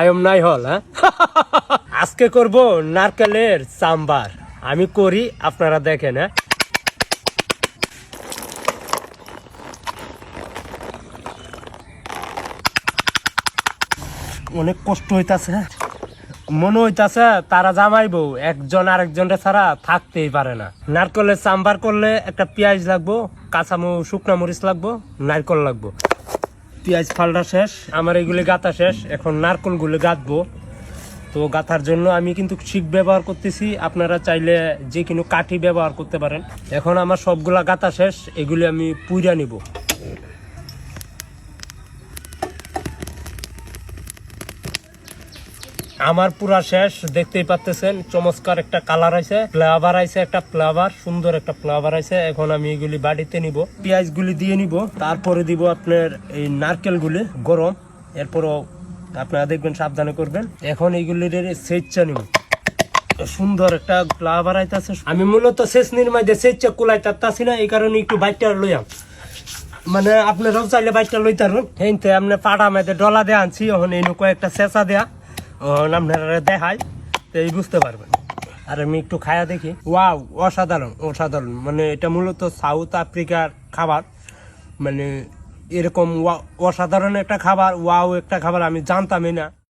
I'm নাই হল হ্যাঁ? আজকে করব নারকেলের চাম্বার আমি করি, আপনারা দেখেন হ্যাঁ? অনেক কষ্ট হইতাছে মনে হইতাছে তারা জামাইবো একজন আরেকজনের ছাড়া থাকতেই পারে না। নারকেলের চাম্বার করলে একটা পেঁয়াজ লাগবো, কাঁচামো শুকনা মরিচ লাগবো, নারকল লাগবো। পেঁয়াজ ফালটা শেষ, আমার এগুলি গাঁথা শেষ, এখন নারকল গুলি গাঁথবো। তো গাঁথার জন্য আমি কিন্তু শিক ব্যবহার করতেছি, আপনারা চাইলে যে কোনো কাঠি ব্যবহার করতে পারেন। এখন আমার সবগুলা গাঁথা শেষ, এগুলি আমি পুইরা নিব। আমার পুরা শেষ, দেখতেই পাচ্তেছেন, চমৎকার একটা কালার আছে ফ্লেভার আছে একটা ফ্লেভার সুন্দর একটা ফ্লেভার আছে এখন আমি এগুলি বাড়িতে নিব পেঁয়াজ গুলি দিয়ে নিব, তারপরে দিব আপনার এই নারকেল গুলি গরম, এরপরও আপনারা দেখবেন, সাবধানে করবেন। এখন এইগুলির সেচটা নিব। সুন্দর একটা ফ্লেভার আইতাছে। আমি মূলত শেষ দিয়ে সেচটা কুলাই তাত্তাছি না, এই কারণে একটু বাইকটা লইয়াম। মানে আপনারাও চাইলে বাইকটা লইতে পারবেন হেনতে আপনি পাড়া মেয়েদের ডলা দিয়ে আনছি ওখানে এই কয়েকটা চেঁচা দেয়া। ওখানে আপনারা দেখাই, তো এই বুঝতে পারবেন। আর আমি একটু খায়া দেখি। ওয়াও, অসাধারণ অসাধারণ। মানে এটা মূলত সাউথ আফ্রিকার খাবার। মানে এরকম ওয়া- অসাধারণ একটা খাবার, ওয়াও একটা খাবার আমি জানতামই না।